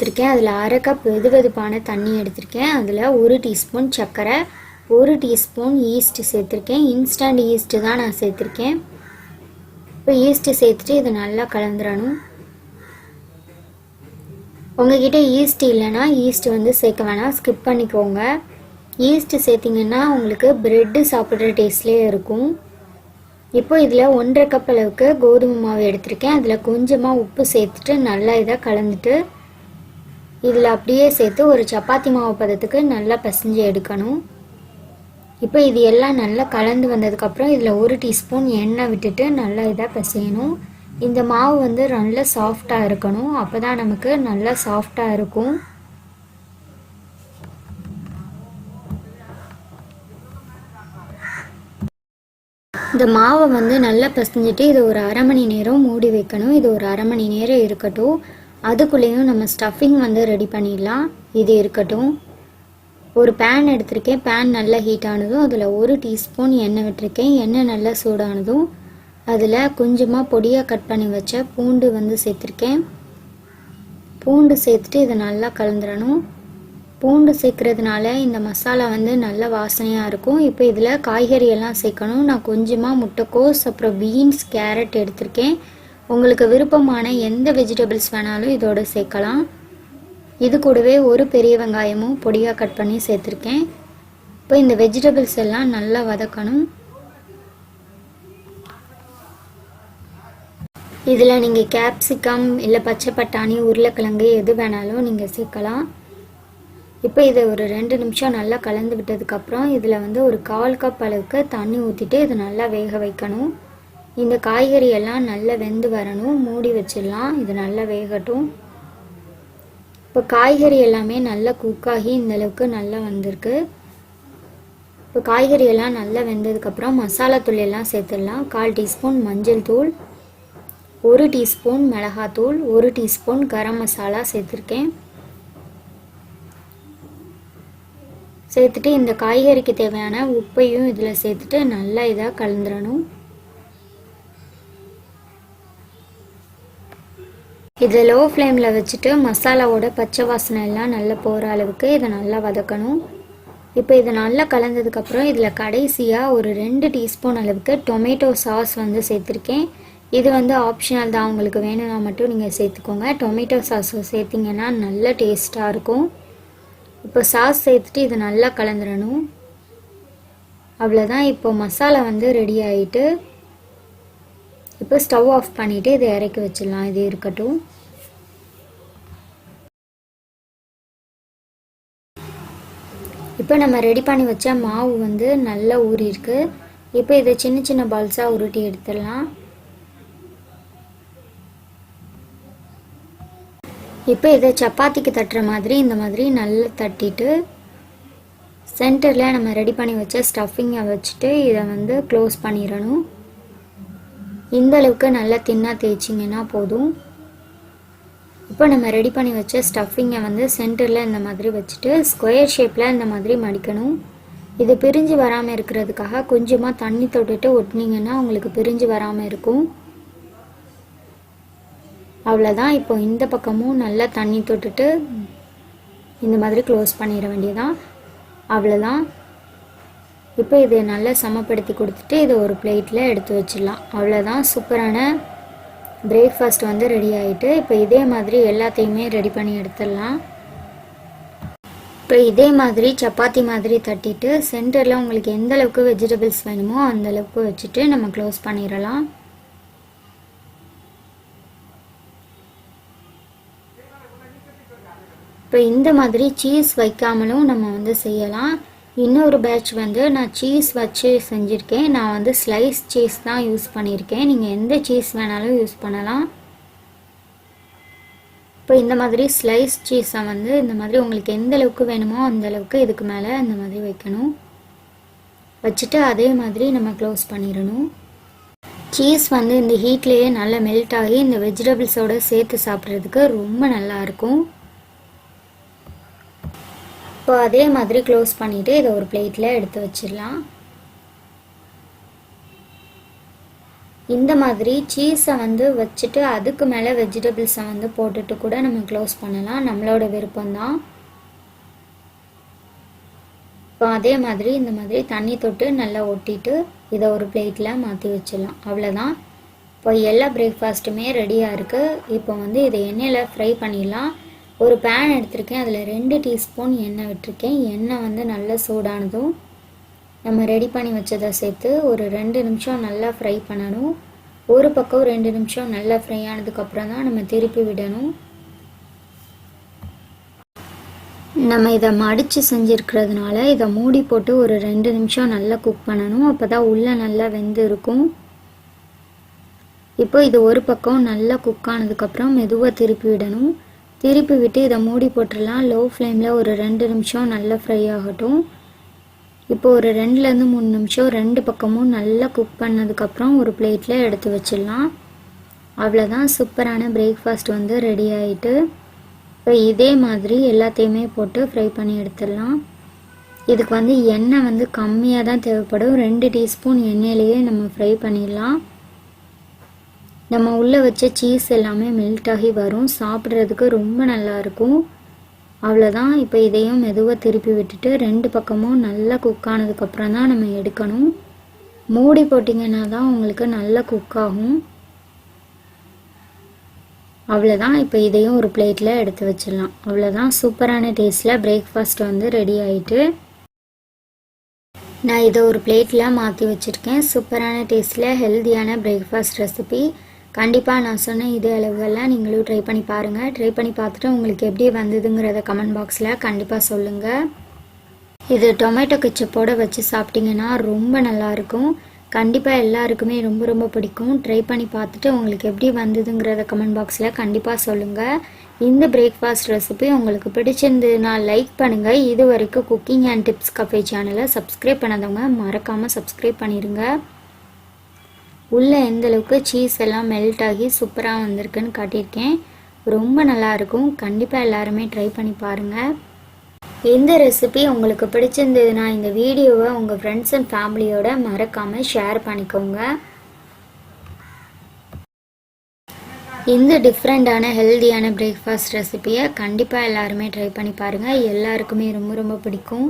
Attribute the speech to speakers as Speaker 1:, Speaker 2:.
Speaker 1: எடுத்திருக்கேன். அதில் அரை கப் வெது வெதுப்பான தண்ணி எடுத்திருக்கேன். அதில் ஒரு டீஸ்பூன் சர்க்கரை ஒரு டீஸ்பூன் ஈஸ்ட்டு சேர்த்துருக்கேன். இன்ஸ்டன்ட் ஈஸ்ட்டு தான் நான் சேர்த்துருக்கேன். இப்போ ஈஸ்ட்டு சேர்த்துட்டு இதை நல்லா கலந்துடணும் உங்ககிட்ட ஈஸ்ட் இல்லைன்னா ஈஸ்ட் வந்து சேர்க்க வேணாம். ஸ்கிப் பண்ணிக்கோங்க. ஈஸ்ட் சேர்த்திங்கன்னா உங்களுக்கு ப்ரெட்டு சாப்பிட்ற டேஸ்ட்லேயே இருக்கும். இப்போ இதில் ஒன்றரை கப் அளவுக்கு கோதுமை மாவு எடுத்திருக்கேன். அதில் கொஞ்சமாக உப்பு சேர்த்துட்டு நல்லா இதாக கலந்துட்டு இதில் அப்படியே சேர்த்து ஒரு சப்பாத்தி மாவு பதத்துக்கு நல்லா பிசைஞ்சு எடுக்கணும். இப்போ இது எல்லாம் நல்லா கலந்து வந்ததுக்கப்புறம் இதில் ஒரு டீஸ்பூன் எண்ணெய் விட்டுட்டு நல்லா இதாக பிசையணும். இந்த மாவு வந்து நல்லா சாஃப்டாக இருக்கணும். அப்போ தான் நமக்கு நல்லா சாஃப்டாக இருக்கும். இந்த மாவை வந்து நல்லா பிசைஞ்சிட்டு இது ஒரு அரை மணி நேரம் மூடி வைக்கணும். இது ஒரு அரை மணி நேரம் இருக்கட்டும். அதுக்குள்ளேயும் நம்ம ஸ்டஃபிங் வந்து ரெடி பண்ணிடலாம். இது இருக்கட்டும். ஒரு பேன் எடுத்திருக்கேன். பேன் நல்லா ஹீட் ஆனதும் அதில் ஒரு டீஸ்பூன் எண்ணெய் விட்டுருக்கேன். எண்ணெய் நல்லா சூடானதும் அதில் கொஞ்சமாக பொடியாக கட் பண்ணி வச்ச பூண்டு வந்து சேர்த்துருக்கேன். பூண்டு சேர்த்துட்டு இதை நல்லா கலந்துடணும் பூண்டு சேர்க்கறதுனால இந்த மசாலா வந்து நல்ல வாசனையாக இருக்கும். இப்போ இதில் காய்கறியெல்லாம் சேர்க்கணும். நான் கொஞ்சமாக முட்டைக்கோஸ் அப்புறம் பீன்ஸ் கேரட் எடுத்திருக்கேன். உங்களுக்கு விருப்பமான எந்த வெஜிடபிள்ஸ் வேணாலும் இதோட சேர்க்கலாம். இது கூடவே ஒரு பெரிய வெங்காயமும் பொடியாக கட் பண்ணி சேர்த்துருக்கேன். இப்போ இந்த வெஜிடபிள்ஸ் எல்லாம் நல்லா வதக்கணும். இதில் நீங்கள் கேப்சிகம் இல்லை பச்சை பட்டாணி உருளைக்கிழங்கு எது வேணாலும் நீங்கள் சேர்க்கலாம். இப்போ இதை ஒரு ரெண்டு நிமிஷம் நல்லா கலந்து விட்டதுக்கப்புறம் இதில் வந்து ஒரு கால் கப் அளவுக்கு தண்ணி ஊற்றிட்டு இதை நல்லா வேக வைக்கணும். இந்த காய்கறி எல்லாம் நல்லா வெந்து வரணும். மூடி வச்சிடலாம். இது நல்லா வேகட்டும். இப்போ காய்கறி எல்லாமே நல்லா குக்காகி இந்தளவுக்கு நல்லா வந்திருக்கு. இப்போ காய்கறி எல்லாம் நல்லா வெந்ததுக்கப்புறம் மசாலா தூள் எல்லாம் சேர்த்துடலாம். கால் டீஸ்பூன் மஞ்சள் தூள் ஒரு டீஸ்பூன் மிளகாத்தூள் ஒரு டீஸ்பூன் கரம் மசாலா சேர்த்துருக்கேன். சேர்த்துட்டு இந்த காய்கறிக்கு தேவையான உப்பையும் இதில் சேர்த்துட்டு நல்லா இதாக கலந்துடணும். இதை லோ ஃப்ளேமில் வச்சுட்டு மசாலாவோட பச்சை வாசனை எல்லாம் நல்லா போகிற அளவுக்கு இதை நல்லா வதக்கணும். இப்போ இதை நல்லா கலந்ததுக்கப்புறம் இதில் கடைசியாக ஒரு ரெண்டு டீஸ்பூன் அளவுக்கு டொமேட்டோ சாஸ் வந்து சேர்த்துருக்கேன். இது வந்து ஆப்ஷனல் தான் உங்களுக்கு வேணும்னா மட்டும் நீங்கள் சேர்த்துக்கோங்க. டொமேட்டோ சாஸ் சேர்த்திங்கன்னா நல்ல டேஸ்ட்டாக இருக்கும். இப்போ சாஸ் சேர்த்துட்டு இதை நல்லா கலந்துடணும் அவ்வளோதான் இப்போ மசாலா வந்து ரெடி ஆகிட்டு இப்போ ஸ்டவ் ஆஃப் பண்ணிவிட்டு இதை இறக்கி வச்சிடலாம். இது இருக்கட்டும். இப்போ நம்ம ரெடி பண்ணி வச்ச மாவு வந்து நல்லா ஊறியிருக்கு இப்போ இதை சின்ன சின்ன பால்ஸாக உருட்டி எடுத்துடலாம். இப்போ இதை சப்பாத்திக்கு தட்டுற மாதிரி இந்த மாதிரி நல்லா தட்டிட்டு சென்டரில் நம்ம ரெடி பண்ணி வச்ச ஸ்டஃபிங்கை வச்சுட்டு இதை வந்து க்ளோஸ் பண்ணிடணும். இந்த அளவுக்கு நல்லா தின்னாக தேய்ச்சிங்கன்னா போதும். இப்போ நம்ம ரெடி பண்ணி வச்ச ஸ்டஃபிங்கை வந்து சென்டரில் இந்த மாதிரி வச்சுட்டு ஸ்கொயர் ஷேப்பில் இந்த மாதிரி மடிக்கணும். இது பிரிஞ்சு வராமல் இருக்கிறதுக்காக கொஞ்சமாக தண்ணி தொட்டுட்டு ஒட்டினீங்கன்னா உங்களுக்கு பிரிஞ்சு வராமல் இருக்கும். அவ்வளோதான் இப்போ இந்த பக்கமும் நல்லா தண்ணி தொட்டுட்டு இந்த மாதிரி க்ளோஸ் பண்ணிட வேண்டியதான் அவ்வளோதான் இப்போ இதை நல்லா சமப்படுத்தி கொடுத்துட்டு இதை ஒரு பிளேட்டில் எடுத்து வச்சிடலாம். அவ்வளோதான் சூப்பரான பிரேக்ஃபாஸ்ட் வந்து ரெடி ஆகிட்டு இப்போ இதே மாதிரி எல்லாத்தையுமே ரெடி பண்ணி எடுத்துடலாம். இப்போ இதே மாதிரி சப்பாத்தி மாதிரி தட்டிட்டு சென்டரில் உங்களுக்கு எந்த அளவுக்கு வெஜிடபிள்ஸ் வேணுமோ அந்த அளவுக்கு வச்சுட்டு நம்ம க்ளோஸ் பண்ணிடலாம். இப்போ இந்த மாதிரி சீஸ் வைக்காமலும் நம்ம வந்து செய்யலாம். இன்னொரு பேட்ச் வந்து நான் சீஸ் வச்சு செஞ்சுருக்கேன். நான் வந்து ஸ்லைஸ் சீஸ் தான் யூஸ் பண்ணியிருக்கேன் நீங்கள் எந்த சீஸ் வேணாலும் யூஸ் பண்ணலாம். இப்போ இந்த மாதிரி ஸ்லைஸ் சீஸை வந்து இந்த மாதிரி உங்களுக்கு எந்த அளவுக்கு வேணுமோ அந்த அளவுக்கு இதுக்கு மேலே இந்த மாதிரி வைக்கணும். வச்சுட்டு அதே மாதிரி நம்ம க்ளோஸ் பண்ணிடணும். சீஸ் வந்து இந்த ஹீட்லேயே நல்லா மெல்ட் ஆகி இந்த வெஜிடபிள்ஸோடு சேர்த்து சாப்பிட்றதுக்கு ரொம்ப நல்லாயிருக்கும் இப்போ அதே மாதிரி க்ளோஸ் பண்ணிவிட்டு இதை ஒரு பிளேட்டில் எடுத்து வச்சிடலாம். இந்த மாதிரி சீஸை வந்து வச்சுட்டு அதுக்கு மேலே வெஜிடபிள்ஸை வந்து போட்டுட்டு கூட நம்ம க்ளோஸ் பண்ணலாம். நம்மளோட விருப்பம்தான். இப்போ அதே மாதிரி இந்த மாதிரி தண்ணி தொட்டு நல்லா ஒட்டிட்டு இதை ஒரு பிளேட்டில் மாற்றி வச்சிடலாம். அவ்வளோதான் இப்போ எல்லா பிரேக்ஃபாஸ்ட்டுமே ரெடியாக இருக்குது இப்போ வந்து இதை எண்ணெயில் ஃப்ரை பண்ணிடலாம். ஒரு பேன் எடுத்திருக்கேன். அதில் ரெண்டு டீஸ்பூன் எண்ணெய் விட்டுருக்கேன். எண்ணெய் வந்து நல்லா சூடானதும் நம்ம ரெடி பண்ணி வச்சதை சேர்த்து ஒரு ரெண்டு நிமிஷம் நல்லா ஃப்ரை பண்ணணும். ஒரு பக்கம் ரெண்டு நிமிஷம் நல்லா ஃப்ரை ஆனதுக்கப்புறம் தான் நம்ம திருப்பி விடணும். நம்ம இதை மடித்து செஞ்சுருக்கிறதுனால இதை மூடி போட்டு ஒரு ரெண்டு நிமிஷம் நல்லா குக் பண்ணணும். அப்போ தான் உள்ளே நல்லா வெந்து இருக்கும். இப்போ இது ஒரு பக்கம் நல்லா குக் ஆனதுக்கப்புறம் மெதுவாக திருப்பி விடணும். திருப்பி விட்டு இதை மூடி போட்டுடலாம். லோ ஃப்ளேமில் ஒரு ரெண்டு நிமிஷம் நல்லா ஃப்ரை ஆகட்டும். இப்போ ஒரு ரெண்டுலேருந்து மூணு நிமிஷம் ரெண்டு பக்கமும் நல்லா குக் பண்ணதுக்கப்புறம் ஒரு பிளேட்டில் எடுத்து வச்சிடலாம். அவ்வளோதான் சூப்பரான பிரேக்ஃபாஸ்ட் வந்து ரெடி ஆகிட்டு இப்போ இதே மாதிரி எல்லாத்தையுமே போட்டு ஃப்ரை பண்ணி எடுத்துடலாம். இதுக்கு வந்து எண்ணெய் வந்து கம்மியாக தான் தேவைப்படும். ரெண்டு டீஸ்பூன் எண்ணெயிலேயே நம்ம ஃப்ரை பண்ணிடலாம். நம்ம உள்ளே வச்ச சீஸ் எல்லாமே மெல்ட் ஆகி வரும். சாப்பிட்றதுக்கு ரொம்ப நல்லாயிருக்கும் அவ்வளோதான் இப்போ இதையும் மெதுவாக திருப்பி விட்டுட்டு ரெண்டு பக்கமும் நல்லா குக் ஆனதுக்கப்புறம் தான் நம்ம எடுக்கணும். மூடி போட்டிங்கன்னா தான் உங்களுக்கு நல்லா குக் ஆகும். அவ்வளோதான் இப்போ இதையும் ஒரு பிளேட்டில் எடுத்து வச்சிடலாம். அவ்வளோதான் சூப்பரான டேஸ்ட்டில் பிரேக்ஃபாஸ்ட் வந்து ரெடி ஆகிட்டு நான் இதை ஒரு பிளேட்டில் மாற்றி வச்சுருக்கேன். சூப்பரான டேஸ்ட்டில் ஹெல்த்தியான பிரேக்ஃபாஸ்ட் ரெசிபி கண்டிப்பாக நான் சொன்ன இதே அளவுகள்லாம் நீங்களும் ட்ரை பண்ணி பாருங்கள் ட்ரை பண்ணி பார்த்துட்டு உங்களுக்கு எப்படி வந்ததுங்கிறத கமெண்ட் பாக்ஸில் கண்டிப்பாக சொல்லுங்கள் இது டொமேட்டோ கிச்சப்போடு வச்சு சாப்பிட்டிங்கன்னா ரொம்ப நல்லாயிருக்கும் கண்டிப்பாக எல்லாருக்குமே ரொம்ப ரொம்ப பிடிக்கும். ட்ரை பண்ணி பார்த்துட்டு உங்களுக்கு எப்படி வந்ததுங்கிறத கமெண்ட் பாக்ஸில் கண்டிப்பாக சொல்லுங்கள் இந்த பிரேக்ஃபாஸ்ட் ரெசிபி உங்களுக்கு பிடிச்சிருந்ததுன்னா லைக் பண்ணுங்கள் இது வரைக்கும் குக்கிங் அண்ட் டிப்ஸ் கஃபே சேனலை சப்ஸ்கிரைப் பண்ணாதவங்க மறக்காமல் சப்ஸ்கிரைப் பண்ணிடுங்க உள்ளே எந்தளவுக்கு சீஸ் எல்லாம் மெல்ட் ஆகி சூப்பராக வந்திருக்குன்னு காட்டியிருக்கேன். ரொம்ப நல்லாயிருக்கும் கண்டிப்பாக எல்லாருமே ட்ரை பண்ணி பாருங்கள் இந்த ரெசிபி உங்களுக்கு பிடிச்சிருந்ததுன்னா இந்த வீடியோவை உங்கள் ஃப்ரெண்ட்ஸ் அண்ட் ஃபேமிலியோட மறக்காமல் ஷேர் பண்ணிக்கோங்க. இந்த டிஃப்ரெண்ட்டான ஹெல்த்தியான பிரேக்ஃபாஸ்ட் ரெசிபியை கண்டிப்பாக எல்லாருமே ட்ரை பண்ணி பாருங்கள் எல்லாருக்குமே ரொம்ப ரொம்ப பிடிக்கும்.